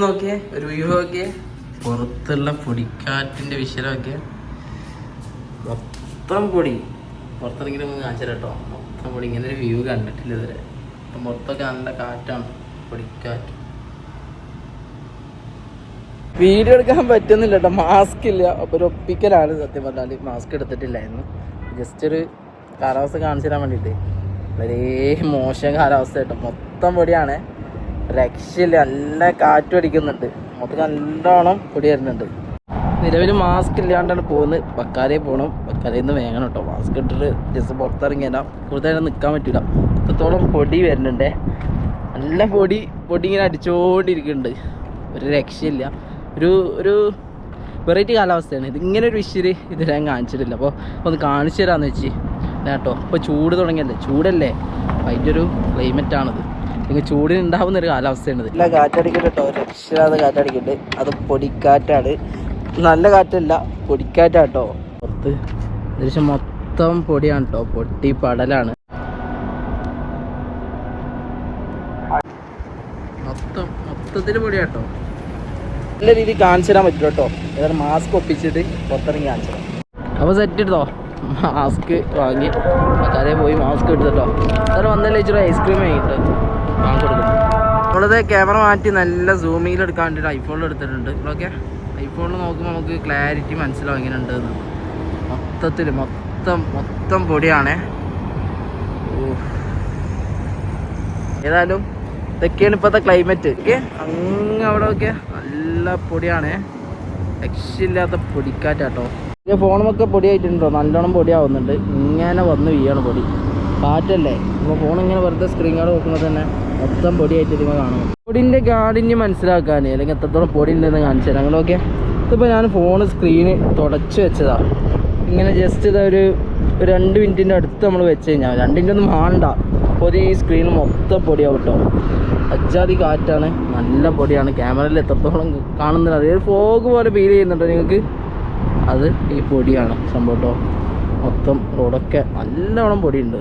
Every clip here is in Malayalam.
നോക്കിയേ ഒരു വ്യൂ നോക്കിയേ. പുറത്തുള്ള പൊടിക്കാറ്റിന്റെ വിശലമൊക്കെ മൊത്തം പൊടി. പുറത്തിറങ്ങിയിട്ട് നമുക്ക് കാണിച്ചു കേട്ടോ. മൊത്തം പൊടി. ഇങ്ങനെ ഒരു വ്യൂ കണ്ടിട്ടില്ല ഇതുവരെ. അപ്പം മൊത്തമൊക്കെ നല്ല കാറ്റാണ്. പൊടിക്കാറ്റ്. വീഡിയോ എടുക്കാൻ പറ്റുന്നില്ല കേട്ടോ. മാസ്ക് ഇല്ല. അപ്പോൾ ഒരു ഒപ്പിക്കലാണ് സത്യം പറഞ്ഞാൽ മാസ്ക് എടുത്തിട്ടില്ലായിരുന്നു. ജസ്റ്റ് ഒരു കാലാവസ്ഥ കാണിച്ചു തരാൻ വേണ്ടിയിട്ട്. വളരെ മോശം കാലാവസ്ഥ കേട്ടോ. മൊത്തം പൊടിയാണ്. രക്ഷയില്ല. നല്ല കാറ്റും അടിക്കുന്നുണ്ട്. മൊത്തം നല്ലോണം പൊടി വരുന്നുണ്ട്. നിലവിൽ മാസ്ക് ഇല്ലാണ്ടാണ് പോകുന്നത് ബക്കാലെ പോകണം ബക്കാലയിൽ നിന്ന് വേങ്ങണം കേട്ടോ. മാസ്ക് ഇട്ടിട്ട് ജസ്റ്റ് പുറത്തിറങ്ങിയാൽ കൂടുതലായിട്ട് നിൽക്കാൻ പറ്റില്ല അത്രത്തോളം പൊടി വരുന്നുണ്ട്. നല്ല പൊടി പൊടി ഇങ്ങനെ അടിച്ചുകൊണ്ടിരിക്കുന്നുണ്ട് ഒരു രക്ഷയില്ല. ഒരു ഒരു വെറൈറ്റി കാലാവസ്ഥയാണ്. ഇത് ഇങ്ങനെ ഒരു വിഷയം ഇത് ഞാൻ കാണിച്ചിട്ടില്ല. അപ്പോൾ ഒന്ന് കാണിച്ചു തരാമെന്ന് വെച്ച്. കേട്ടോ. ഇപ്പോൾ ചൂട് തുടങ്ങിയല്ലേ? ചൂടല്ലേ? അപ്പോൾ അതിന്റെ ഒരു ക്ലൈമറ്റ് നിങ്ങൾ ചൂടിന് ഉണ്ടാവുന്ന ഒരു കാലാവസ്ഥയാണ് നല്ല കാറ്റടിക്കുന്നുണ്ട് കേട്ടോ രക്ഷാതെ കാറ്റടിക്കുന്നുണ്ട്. അത് പൊടിക്കാറ്റാണ്. നല്ല കാറ്റല്ല പൊടിക്കാറ്റാട്ടോ. പുറത്ത് ഏകദേശം മൊത്തം പൊടിയാണ് കേട്ടോ പൊട്ടി പടലാണ്. മൊത്തം മൊത്തത്തിൽ പൊടിയാട്ടോ. നല്ല രീതിയിൽ കാണിച്ചു തരാൻ പറ്റില്ല കേട്ടോ. ഏതായാലും മാസ്ക് ഒപ്പിച്ചിട്ട് പുറത്തിറങ്ങി കാണിച്ചു തരാം. അപ്പോൾ സെറ്റ് എടുത്തോ മാസ്ക് വാങ്ങി. കടയിൽ പോയി മാസ്ക് എടുത്തിട്ടോ. അതായത് വന്നല്ലേ ഇച്ചിരി ഐസ്ക്രീം വാങ്ങിയിട്ട് മാസ്ക് കൊടുക്കും നമ്മളത് ക്യാമറ മാറ്റി നല്ല സൂമിങ്ങിൽ എടുക്കാൻ വേണ്ടിയിട്ട് ഐഫോണിൽ എടുത്തിട്ടുണ്ട്. ഓക്കെ ഐഫോണിൽ നോക്കുമ്പോൾ നമുക്ക് ക്ലാരിറ്റി മനസ്സിലാവും എങ്ങനെ ഉണ്ട് എന്ന് മൊത്തത്തിൽ മൊത്തം മൊത്തം പൊടിയാണേ. ഓ ഏതായാലും ഇതൊക്കെയാണ് ഇപ്പോഴത്തെ ക്ലൈമറ്റ് ഓക്കെ അങ്ങ് അവിടെ ഒക്കെ നല്ല പൊടിയാണേ. രക്ഷയില്ലാത്ത പൊടിക്കാറ്റാട്ടോ. ഈ ഫോണുമൊക്കെ പൊടിയായിട്ടുണ്ടോ? നല്ലോണം പൊടിയാവുന്നുണ്ട്. ഇങ്ങനെ വന്ന് വീയാണ് പൊടി. കാറ്റല്ലേ? അപ്പോൾ ഫോൺ ഇങ്ങനെ വെറുതെ സ്ക്രീൻ കാർഡ് നോക്കുമ്പോൾ തന്നെ മൊത്തം പൊടിയായിട്ട് ഇതിമ കാണും. പൊടിന്റെ ഗാഡിന് മനസ്സിലാക്കാൻ അല്ലെങ്കിൽ എത്രത്തോളം പൊടി ഉണ്ടെന്ന് കാണിച്ചു തരാം. അങ്ങനെയൊക്കെ ഇതിപ്പോൾ ഞാൻ ഫോൺ സ്ക്രീന് തുടച്ച് വെച്ചതാ. ഇങ്ങനെ ജസ്റ്റ് ഇതാ ഒരു രണ്ട് മിനിറ്റിന്റെ അടുത്ത് നമ്മൾ വെച്ച് കഴിഞ്ഞാൽ രണ്ട് ഒന്നും വേണ്ട അപ്പോൾ ഈ സ്ക്രീൻ മൊത്തം പൊടിയാവും കേട്ടോ അജാതി കാറ്റാണ്. നല്ല പൊടിയാണ്. ക്യാമറയിൽ എത്രത്തോളം കാണുന്നില്ല അതായത് ഫോഗ് പോലെ ഫീൽ ചെയ്യുന്നുണ്ടോ നിങ്ങൾക്ക്? അത് ഈ പൊടിയാണ്. സംഭവം കേട്ടോ മൊത്തം റോഡൊക്കെ നല്ലവണ്ണം പൊടിയുണ്ട്.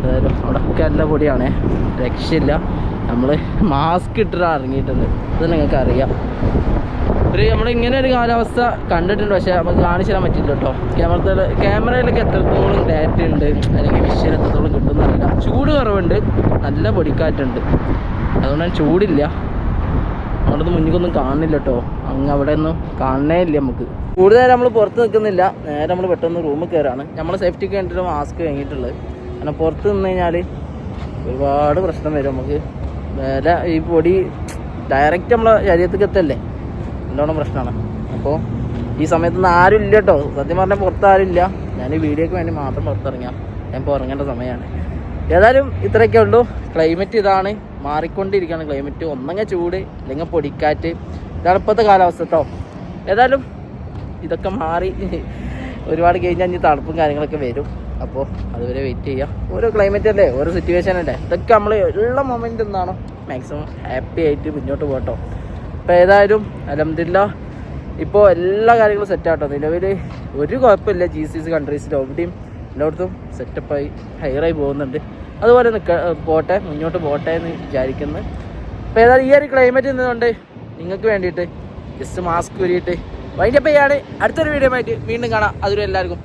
ഏതായാലും അവിടെയൊക്കെ നല്ല പൊടിയാണേ. രക്ഷയില്ല. നമ്മൾ മാസ്ക് ഇട്ടിട്ടാണ് ഇറങ്ങിയിട്ടുണ്ട്. അത് നിങ്ങൾക്ക് അറിയാം. ഒരു നമ്മൾ ഇങ്ങനെ ഒരു കാലാവസ്ഥ കണ്ടിട്ടുണ്ട്. പക്ഷേ നമുക്ക് കാണിച്ചു തരാൻ പറ്റില്ല കേട്ടോ ക്യാമറത്തിൽ ക്യാമറയിലൊക്കെ എത്രത്തോളം ഡാറ്റ ഉണ്ട് അല്ലെങ്കിൽ വിഷയം എത്രത്തോളം കിട്ടുന്നറിയില്ല ചൂട് കുറവുണ്ട്. നല്ല പൊടിക്കാറ്റുണ്ട്. അതുകൊണ്ടാണ് ചൂടില്ല. അവിടെ മുന്നിക്കൊന്നും കാണുന്നില്ല കേട്ടോ അങ്ങ് അവിടെ ഒന്നും കാണണേ ഇല്ല നമുക്ക്. കൂടുതൽ നമ്മൾ പുറത്ത് നിൽക്കുന്നില്ല. നേരെ നമ്മൾ പെട്ടെന്ന് റൂമിൽ കയറാണ്. നമ്മൾ സേഫ്റ്റിക്ക് വേണ്ടിയിട്ട് മാസ്ക് വാങ്ങിയിട്ടുള്ളത്. കാരണം പുറത്ത് നിന്ന് കഴിഞ്ഞാൽ ഒരുപാട് പ്രശ്നം വരും നമുക്ക്. വില ഈ പൊടി ഡയറക്റ്റ് നമ്മളെ ശരീരത്തേക്ക് എത്തല്ലേ? എന്തോണം പ്രശ്നമാണ്. അപ്പോൾ ഈ സമയത്തൊന്നും ആരും ഇല്ല കേട്ടോ സത്യം പറഞ്ഞാൽ പുറത്ത് ആരും ഇല്ല. ഞാൻ ഈ വീഡിയോക്ക് വേണ്ടി മാത്രം പുറത്തിറങ്ങാം. ഞാൻ ഇപ്പോൾ ഇറങ്ങേണ്ട സമയമാണ്. ഏതായാലും ഇത്രയൊക്കെ ഉള്ളൂ. ക്ലൈമറ്റ് ഇതാണ്. മാറിക്കൊണ്ടിരിക്കുകയാണ് ക്ലൈമറ്റ് ഒന്നങ്ങ ചൂട് അല്ലെങ്കിൽ പൊടിക്കാറ്റ്. ഇതാണ് ഇപ്പോഴത്തെ കാലാവസ്ഥ കേട്ടോ ഏതായാലും ഇതൊക്കെ മാറി ഒരുപാട് കഴിഞ്ഞാൽ ഇനി തണുപ്പും കാര്യങ്ങളൊക്കെ വരും. അപ്പോൾ അതുവരെ വെയിറ്റ് ചെയ്യാം. ഓരോ ക്ലൈമറ്റ് അല്ലേ ഓരോ സിറ്റുവേഷൻ അല്ലേ. ഇതൊക്കെ നമ്മൾ ഉള്ള മൊമെന്റ് എന്താണോ മാക്സിമം ഹാപ്പി ആയിട്ട് മുന്നോട്ട് പോകട്ടോ അപ്പോൾ ഏതായാലും അലഹമില്ല ഇപ്പോൾ എല്ലാ കാര്യങ്ങളും സെറ്റാട്ടോ നിലവിൽ ഒരു കുഴപ്പമില്ല. ജി സി സി കൺട്രീസിൽ എവിടെയും എല്ലായിടത്തും സെറ്റപ്പായി ഹയറായി പോകുന്നുണ്ട്. അതുപോലെ നിൽക്ക പോട്ടെ മുന്നോട്ട് പോട്ടെ എന്ന് വിചാരിക്കുന്നു. അപ്പോൾ ഏതായാലും ഈ ഒരു ക്ലൈമറ്റ് നിന്നുകൊണ്ട് നിങ്ങൾക്ക് വേണ്ടിയിട്ട് ജസ്റ്റ് മാസ്ക് ഉരിയിട്ട് വൈൻഡപ്പ് ചെയ്യാണ്. അടുത്തൊരു വീഡിയോ ആയിട്ട് വീണ്ടും കാണാം. അതുവരെ എല്ലാവർക്കും